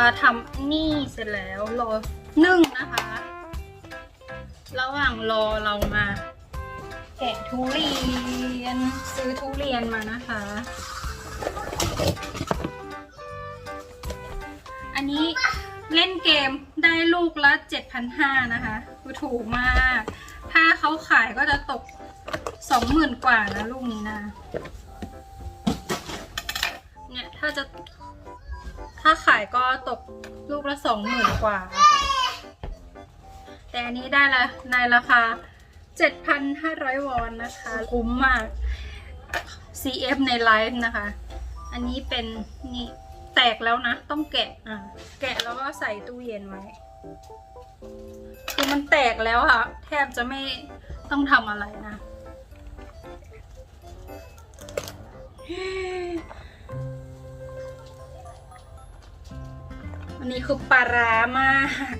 นะคะทำนี่เสร็จแล้วรอนึ่งนะคะ ระหว่างรอเรามาแกะทุเรียน ซื้อทุเรียนมานะคะ อันนี้เล่นเกมได้ลูกละ7,500นะคะคือถูกมาก ถ้าเขาขายก็จะตก 20,000 กว่านะลูกนี้นะ เนี่ยถ้าจะ ถ้าขายก็ตกลูกละสองหมื่นกว่า แต่อันนี้ได้ละในราคา 7,500 วอนนะคะ คุ้มมาก CF ในไลฟ์นะคะ อันนี้เป็นนี่แตกแล้วนะ ต้องแกะอะแกะแล้วก็ใส่ตู้เย็นไว้คือมันแตกแล้วอะแทบจะไม่ต้องทำอะไรนะ อันนี้คือปลาร้ามาก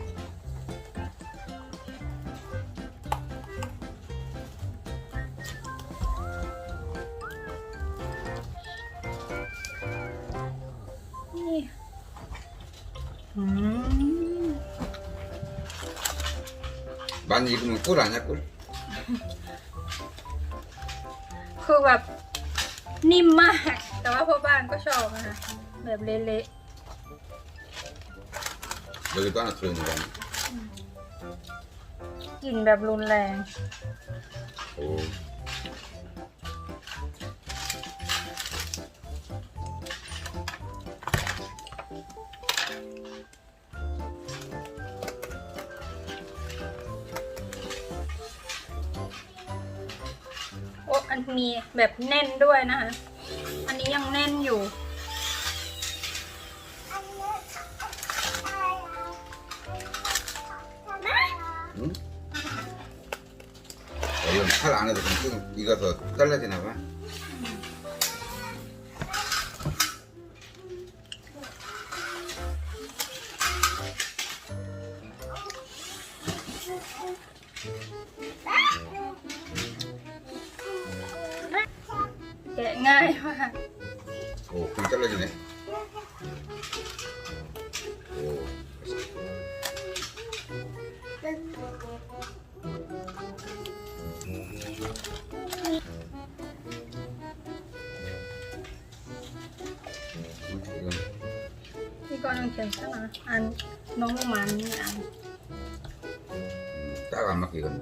นี่อืม 많이 익으면 꿀 아니야 꿀? คือแบบนิ่มมาก แต่ว่าพ่อบ้านก็ชอบนะคะแบบเละ 여 Look at that turn around. กลิ่นแบบรุนแรง Oh. โอ้อันมีแบบแน่นด้วยนะคะ อันนี้ยังแน่นอยู่ 어, 이건 칼 안에도 좀 익어서 잘라지나 봐.แกะง่ายมาก 오, 그럼 잘라지네. นี่ก็ยังเขียนซะนะอันน้องมันนี่อัน 딱 안 맞게 익었네.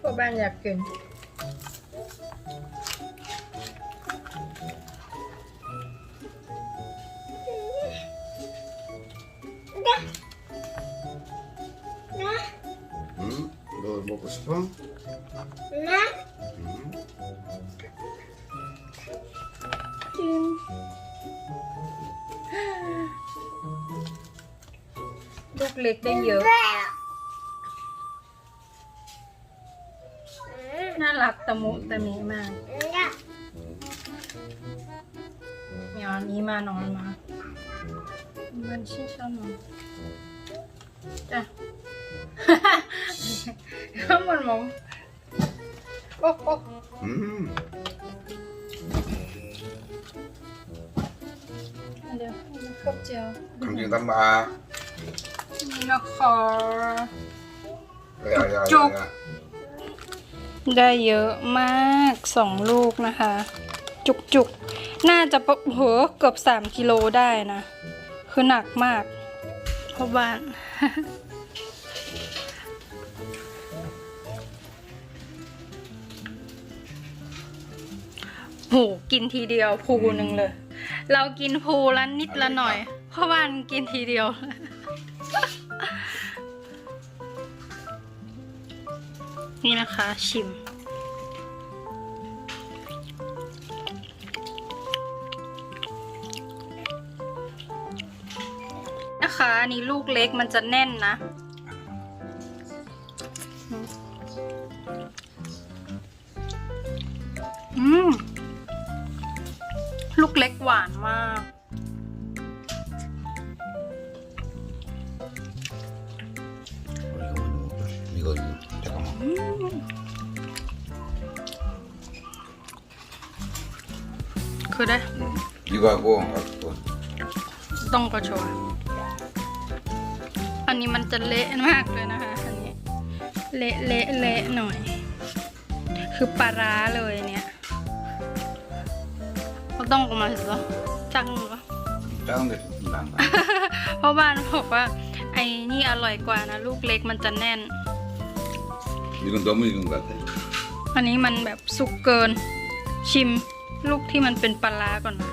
พ่อบ้า 먹고 싶어? 네. 음. liệt đang dược Nó lật tầm mụ tầm mẹ mà. Dạ. Nhỏ mẹ mà nón mà. Mình xin sao nón Đây มากเหมียวอันนี้มานอนมา มันชื่อชอบนอนจ้ะ ข้างบนมองโอ้โอ้ 음. เดี๋ยวมันครบเจียว 감정 담아. นี่นะคะ 왜 Ja, ja, ja, Juk. ja. ได้เยอะมากสองลูกนะคะ จุกจุกๆ น่าจะประโหเกือบสามกิโลได้นะ คือหนักมากเพราะบ้าน โหกินทีเดียวภูหนึ่งเลย เรากินภูละนิดละหน่อย เพราะบ้านกินทีเดียว นี่นะคะ ชิม นะคะอันนี้ลูกเล็กมันจะแน่นนะอืมลูก เล็กหวานมาก 이거 이거 이거 잠깐만. คือได้ 이거하고 아, 그거. ต้องกระโชยอันนี้มันจะเละมากเลยนะคะ อันนี้ เละเละเละหน่อย คือปลาร้าเลยเนี่ยก็ ่ย ต้องปรมาณสจังหรอจ้างเลยกหลังเพราะบ้านบอกว่า ไอ้นี่อร่อยกว่านะ ลูกเล็กมันจะแน่น มีคนตัวไม่มีนกัดอันนี้มันแบบสุกเกิน ชิมลูกที่มันเป็นปลาก่อนนะ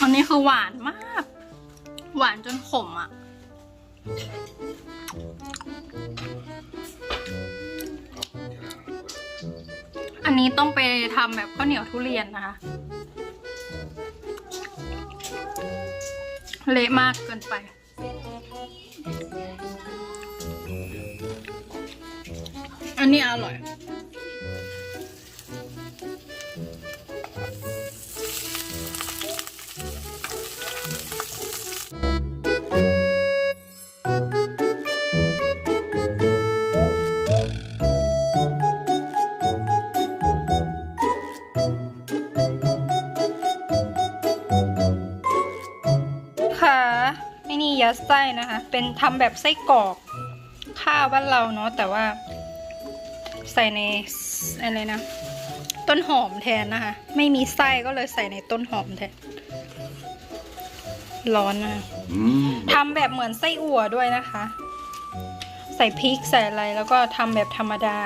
อันนี้คือหวานมาก หวานจนขมอะ่ะ นี้ต้องไปทำแบบข้าวเหนียวทุเรียนนะคะ เละมากเกินไป อันนี้อร่อย ส้นะคะ เป็นทำแบบไส้กรอกข้าวบ้านเราเนาะแต่ว่าใส่ในอะไรนะ ต้นหอมแทนนะคะ ไม่มีไส้ก็เลยใส่ในต้นหอมแทน ร้อนนะทำแบบเหมือนไส้อั่วด้วยนะคะ ใส่พริกใส่อะไรแล้วก็ทำแบบธรรมดา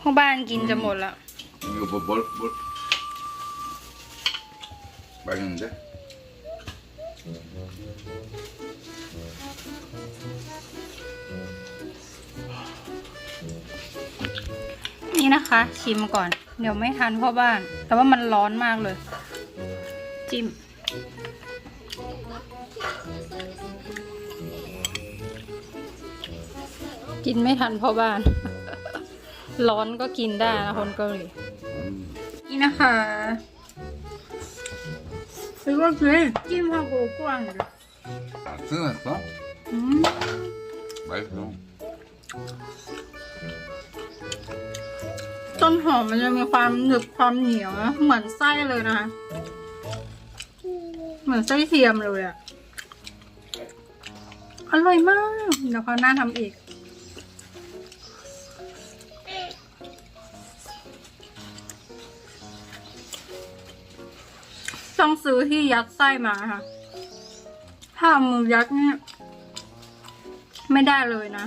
พวกบ้านกินจะหมดละอยู่บดบไปกันเด้อ นะคะ ชิมก่อน เดี๋ยวไม่ทันพ่อบ้าน แต่ว่ามันร้อนมากเลย จิ้ม กินไม่ทันพ่อบ้าน ร้อนก็กินได้นะคนเกาหลี 음. นี่นะคะซื้อว่าคือจิ้มพาโกกว้างเลย 아, 쓰놨어? อืม 맛있어. ต้นหอมมันจะมีความหนึบความเหนียวนะเหมือนไส้เลยนะคะ เหมือนไส้เทียมเลยอะอร่อยมาก เดี๋ยวเขาวหน้าทำอีก ต้องซื้อที่ยัดไส้มาค่ะ ถ้าเอามือยัดเนี่ย ไม่ได้เลยนะ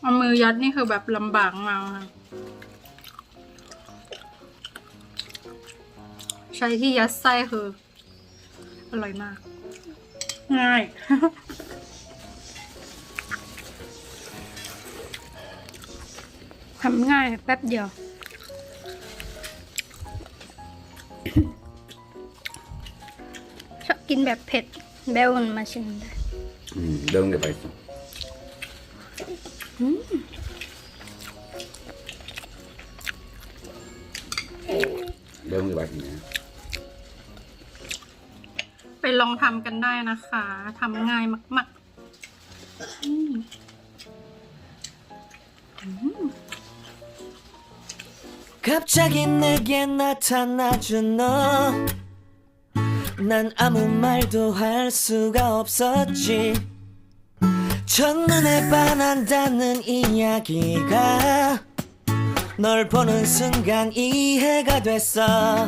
เอามือยัดนี่คือแบบลำบากมากค่ะ ใช้ที่ยัดไส้คือ อร่อยมาก ง่าย ทำง่ายแป๊บเดียว ชอบกินแบบเผ็ดเบลมันมาชิมได้ 음, 매운 게 맛있어. ลองทำกันได้นะคะทำง่ายมากๆอืม 갑자기 내게 나타나준 너 난 아무 말도 할 수가 없었지 첫눈에 반한다는 이야기가 널 보는 순간 이해가 됐어